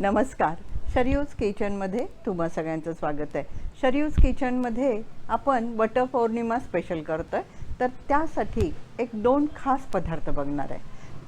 नमस्कार. शरयूज किचनमध्ये तुम्हा सगळ्यांचं स्वागत आहे. शरयूज किचनमध्ये आपण वटपौर्णिमा स्पेशल करतो आहे तर त्यासाठी एक दोन खास पदार्थ बघणार आहे.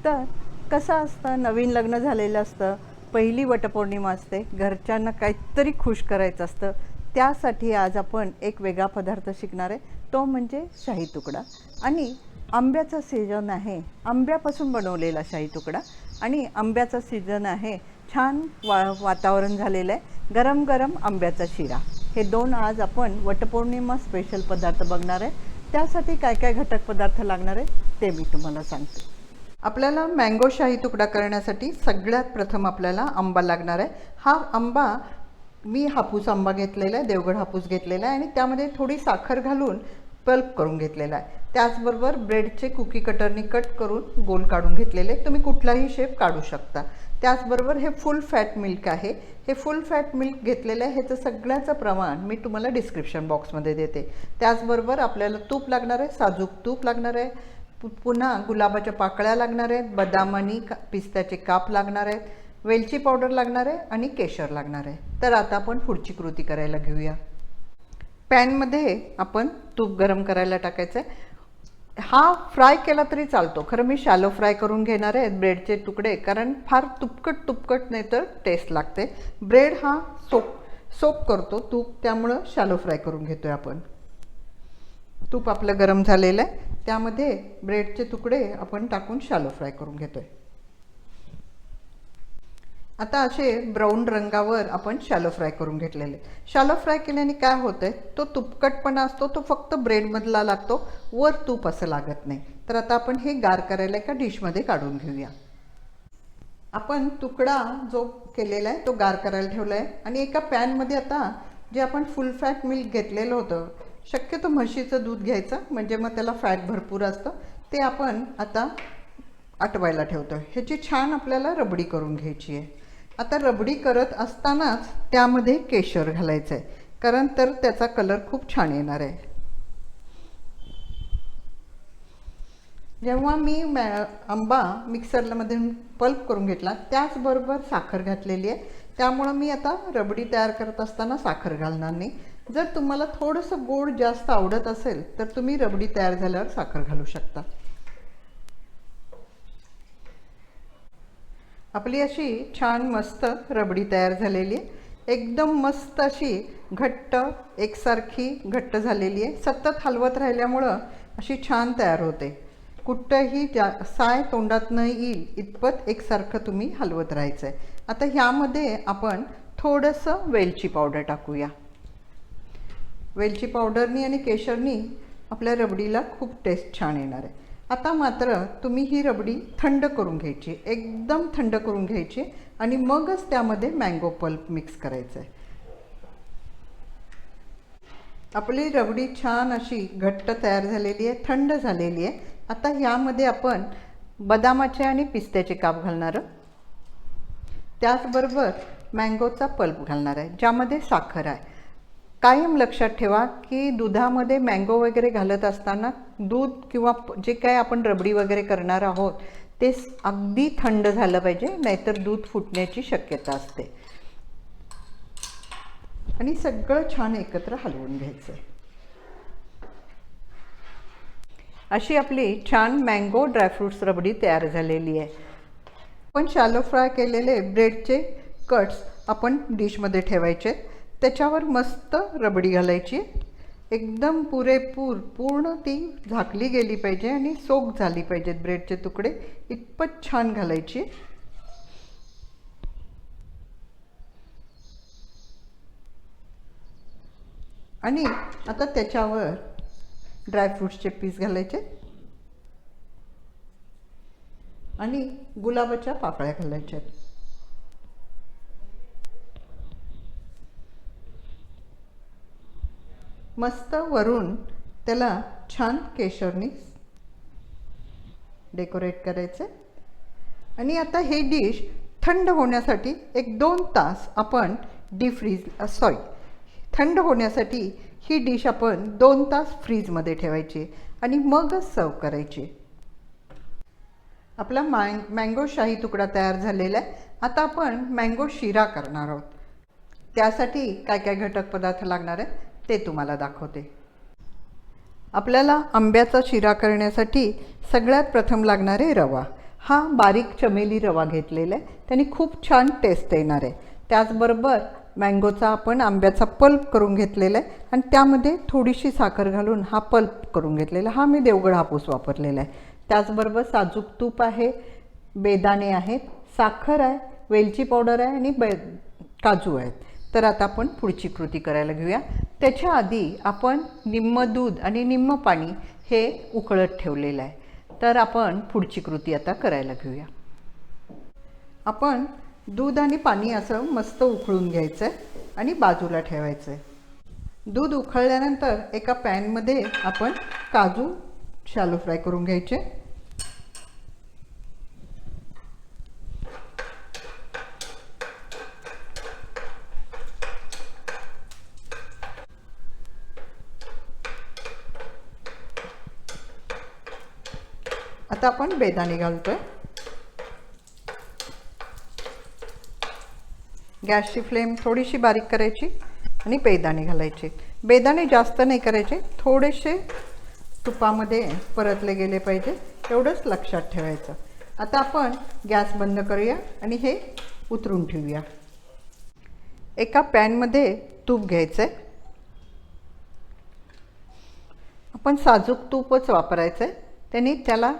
तर कसं असतं? नवीन लग्न झालेलं असतं. पहिली वटपौर्णिमा असते. घरच्यांना काहीतरी खुश करायचं असतं. त्यासाठी आज आपण एक वेगळा पदार्थ शिकणार आहे. तो म्हणजे शाही तुकडा. आणि आंब्याचा सीजन आहे. आंब्यापासून बनवलेला शाही तुकडा. आणि आंब्याचा सीजन आहे छान वा वातावरण झालेलं आहे. गरम गरम आंब्याचा शिरा. हे दोन आज आपण वटपौर्णिमा स्पेशल पदार्थ बघणार आहे. त्यासाठी काय काय घटक पदार्थ लागणार आहे ते मी तुम्हाला सांगते. आपल्याला मँगो शाही तुकडा करण्यासाठी सगळ्यात प्रथम आपल्याला आंबा लागणार आहे. हा आंबा मी हापूस आंबा घेतलेला आहे देवगड हापूस घेतलेला आहे आणि त्यामध्ये थोडी साखर घालून पल्प करून घेतलेला आहे. त्याचबरोबर ब्रेडचे कुकी कटरनी कट करून गोल काढून घेतलेले. तुम्ही कुठलाही शेप काढू शकता. त्याचबरोबर हे फुल फॅट मिल्क आहे. हे फुल फॅट मिल्क घेतलेलं आहे. ह्याचं सगळ्याचं प्रमाण मी तुम्हाला डिस्क्रिप्शन बॉक्समध्ये देते. त्याचबरोबर आपल्याला तूप लागणार आहे. साजूक तूप लागणार आहे. पु- पुन्हा गुलाबाच्या पाकळ्या लागणार आहेत. बदाम आणि का पिस्त्याचे काप लागणार आहेत. वेलची पावडर लागणार आहे आणि केशर लागणार आहे. तर आता आपण पुढची कृती करायला घेऊया. पॅनमध्ये आपण तूप गरम करायला टाकायचं आहे हा फ्राय केला तरी चालतो. खरं मी शॅलो फ्राय करून घेणार आहे ब्रेडचे तुकडे कारण फार तुपकट तुपकट नाही तर टेस्ट लागते. ब्रेड हा सोप सोप करतो तूप त्यामुळं शॅलो फ्राय करून घेतो आहे आपण. तूप आपलं गरम झालेलं आहे. त्यामध्ये ब्रेडचे तुकडे आपण टाकून शॅलो फ्राय करून घेतो आहे आता असे ब्राऊन रंगावर आपण शॅलो फ्राय करून घेतलेले. शॅलो फ्राय केल्याने काय होतंय? तो तुपकटपणा असतो तो फक्त ब्रेडमधला लागतो वर तूप असं लागत नाही. तर आता आपण हे गार करायला एका डिशमध्ये काढून घेऊया. आपण तुकडा जो केलेला आहे तो गार करायला ठेवला आहे आणि एका पॅनमध्ये आता जे आपण फुल फॅट मिल्क घेतलेलं होतं शक्यतो म्हशीचं दूध घ्यायचं म्हणजे मग त्याला फॅट भरपूर असतं ते आपण आता आटवायला ठेवतो ह्याची छान आपल्याला रबडी करून घ्यायची आहे. आता रबडी करत असतानाच त्यामध्ये केशर घालायचं आहे कारण तर त्याचा कलर खूप छान येणार आहे. जेव्हा मी मॅ आंबा मिक्सरमध्ये पल्प करून घेतला त्याचबरोबर साखर घातलेली आहे. त्यामुळं मी आता रबडी तयार करत असताना साखर घालणार नाही. जर तुम्हाला थोडंसं गोड जास्त आवडत असेल तर तुम्ही रबडी तयार झाल्यावर साखर घालू शकता. आपली अशी छान मस्त रबडी तयार झालेली आहे. एकदम मस्त अशी घट्ट एकसारखी घट्ट झालेली आहे. सतत हलवत राहिल्यामुळं अशी छान तयार होते. कुठंही जा साय तोंडात न येईल इतपत एकसारखं तुम्ही हलवत राहायचं आहे आता ह्यामध्ये आपण थोडंसं वेलची पावडर टाकूया. वेलची पावडरनी आणि केशरनी आपल्या रबडीला खूप टेस्ट छान येणार आहे. आता मात्र तुम्ही ही रबडी थंड करून घ्यायची एकदम थंड करून घ्यायची आणि मगच त्यामध्ये मँगो पल्प मिक्स करायचं आहे आपली रबडी छान अशी घट्ट तयार झालेली आहे थंड झालेली आहे. आता ह्यामध्ये आपण बदामाचे आणि पिस्त्याचे काप घालणार त्याचबरोबर मँगोचा पल्प घालणार आहे ज्यामध्ये साखर आहे. कायम लक्षात ठेवा की दुधामध्ये मँगो वगैरे घालत असताना दूध किंवा जे काय आपण रबडी वगैरे करणार आहोत ते अगदी थंड झालं पाहिजे नाहीतर दूध फुटण्याची शक्यता असते. आणि सगळं छान एकत्र हलवून घ्यायचं अशी आपली छान मँगो ड्रायफ्रूट्स रबडी तयार झालेली आहे. पण शालो फ्राय केलेले ब्रेडचे कट्स आपण डिशमध्ये ठेवायचे. त्याच्यावर मस्त रबडी घालायची. एकदम पुरेपूर पूर्ण ती झाकली गेली पाहिजे आणि सोक झाली पाहिजेत ब्रेडचे तुकडे. इतपत छान घालायची. आणि आता त्याच्यावर ड्रायफ्रूट्सचे पीस घालायचे. आणि गुलाबाच्या पाकळ्या घालायच्या. मस्त वरून त्याला छान केशरनी डेकोरेट करायचं. आणि आता हे डिश थंड होण्यासाठी एक दोन तास आपण डी फ्रीज सॉरी थंड होण्यासाठी ही डिश आपण दोन तास फ्रीजमध्ये ठेवायची आणि मगच सर्व करायची. आपला मँग मँगो शाही तुकडा तयार झालेला आहे. आता आपण मँगो शिरा करणार आहोत. त्यासाठी काय काय घटक पदार्थ लागणार आहेत? ते तुम्हाला दाखवते. आपल्याला आंब्याचा शिरा करण्यासाठी सगळ्यात प्रथम लागणारे रवा. हा बारीक चमेली रवा घेतलेला आहे. त्याने खूप छान टेस्ट येणार आहे. त्याचबरोबर मँगोचा आपण आंब्याचा पल्प करून घेतलेला आहे आणि त्यामध्ये थोडीशी साखर घालून हा पल्प करून घेतलेला हा मी देवगड हापूस वापरलेला आहे. त्याचबरोबर साजूक तूप आहे बेदाणे आहेत साखर आहे वेलची पावडर आहे आणि बे काजू आहेत. तर आता आपण पुढची कृती करायला घेऊया. त्याच्या आधी आपण निम्म दूध आणि निम्म पाणी हे उकळत ठेवलेलं आहे. तर आपण पुढची कृती आता करायला घेऊया. आपण दूध आणि पाणी असं मस्त उकळून घ्यायचं आहे आणि बाजूला ठेवायचं आहे दूध उकळल्यानंतर एका पॅनमध्ये आपण काजू शालो फ्राय करून घ्यायचे. आता आपण बेदाणे घालतोय. गॅसची फ्लेम थोडीशी बारीक करायची आणि बेदाणे घालायचे. बेदाणे जास्त नाही करायचे थोडेसे तुपामध्ये परतले गेले पाहिजे एवढंच लक्षात ठेवायचं. आता आपण गॅस बंद करूया आणि हे उतरून ठेवूया. एका पॅनमध्ये तूप घ्यायचं आहे आपण साजूक तूपच वापरायचं आहे त्याने त्याला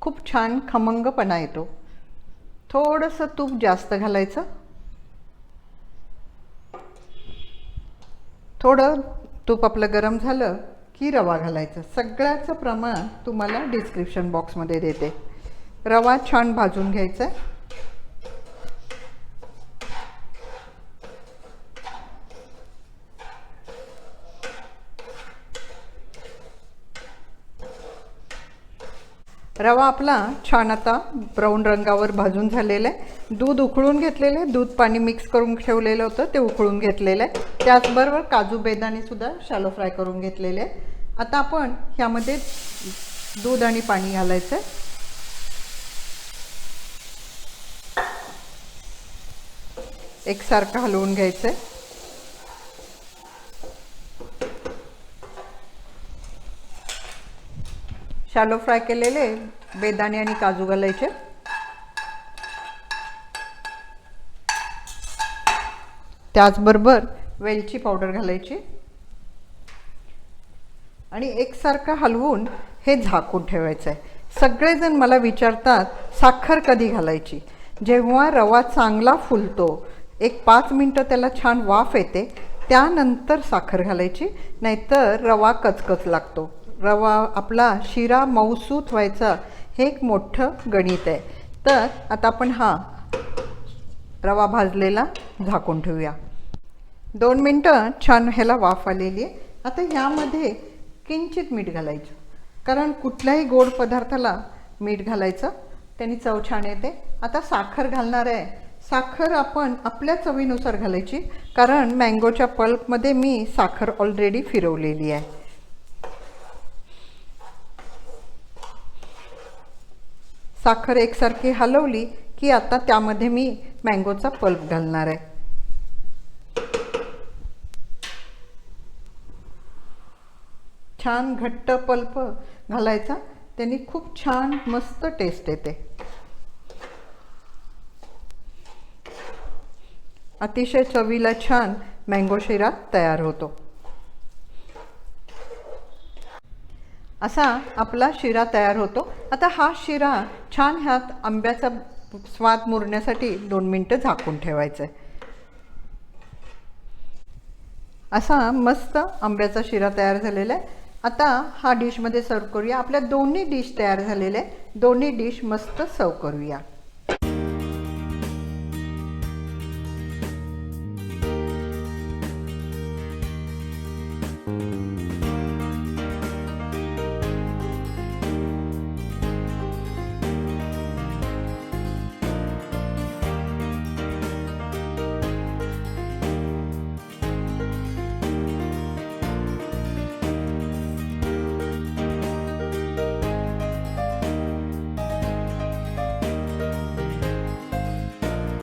खूप छान खमंगपणा येतो. थोडंसं तूप जास्त घालायचं. थोडं तूप आपलं गरम झालं की रवा घालायचं. सगळ्याचं प्रमाण तुम्हाला डिस्क्रिप्शन बॉक्समध्ये देते. रवा छान भाजून घ्यायचा रवा आपला छान आता ब्राऊन रंगावर भाजून झालेला आहे. दूध उकळून घेतलेलं आहे. दूध पाणी मिक्स करून ठेवलेलं होतं ते उकळून घेतलेलं आहे. त्याचबरोबर काजू बेदाणेसुद्धा शालो फ्राय करून घेतलेले आहे. आता आपण ह्यामध्ये दूध आणि पाणी घालायचं आहे. एकसारखं हलवून घ्यायचं आहे. शालो फ्राय केलेले बेदाणे आणि काजू घालायचे. त्याचबरोबर वेलची पावडर घालायची. आणि एकसारखं हलवून हे झाकून ठेवायचं आहे सगळेजण मला विचारतात साखर कधी घालायची? जेव्हा रवा चांगला फुलतो एक पाच मिनटं त्याला छान वाफ येते त्यानंतर साखर घालायची नाहीतर रवा कचकच लागतो. रवा आपला शिरा मऊसूत व्हायचा हे एक मोठं गणित आहे. तर आता आपण हा रवा भाजलेला झाकून ठेवूया. दोन मिनटं छान ह्याला वाफ आलेली आहे. आता ह्यामध्ये किंचित मीठ घालायचं. कारण कुठल्याही गोड पदार्थाला मीठ घालायचं त्यांनी चव छान येते. आता साखर घालणार आहे. साखर आपण आपल्या चवीनुसार घालायची. कारण मँगोच्या पल्पमध्ये मी साखर ऑलरेडी फिरवलेली आहे. साखर एकसारखी हलवली की आता त्यामध्ये मी मँगोचा पल्प घालणार आहे. छान घट्ट पल्प घालायचा. त्यांनी खूप छान मस्त टेस्ट येते. अतिशय चवीला छान मँगो शिरा तयार होतो. असा आपला शिरा तयार होतो. आता हा शिरा छान ह्यात आंब्याचा स्वाद मुरण्यासाठी दोन मिनटं झाकून ठेवायचं आहे असा मस्त आंब्याचा शिरा तयार झालेला आहे. आता हा डिशमध्ये सर्व करूया. आपल्या दोन्ही डिश तयार झालेल्या आहे दोन्ही डिश मस्त सर्व करूया.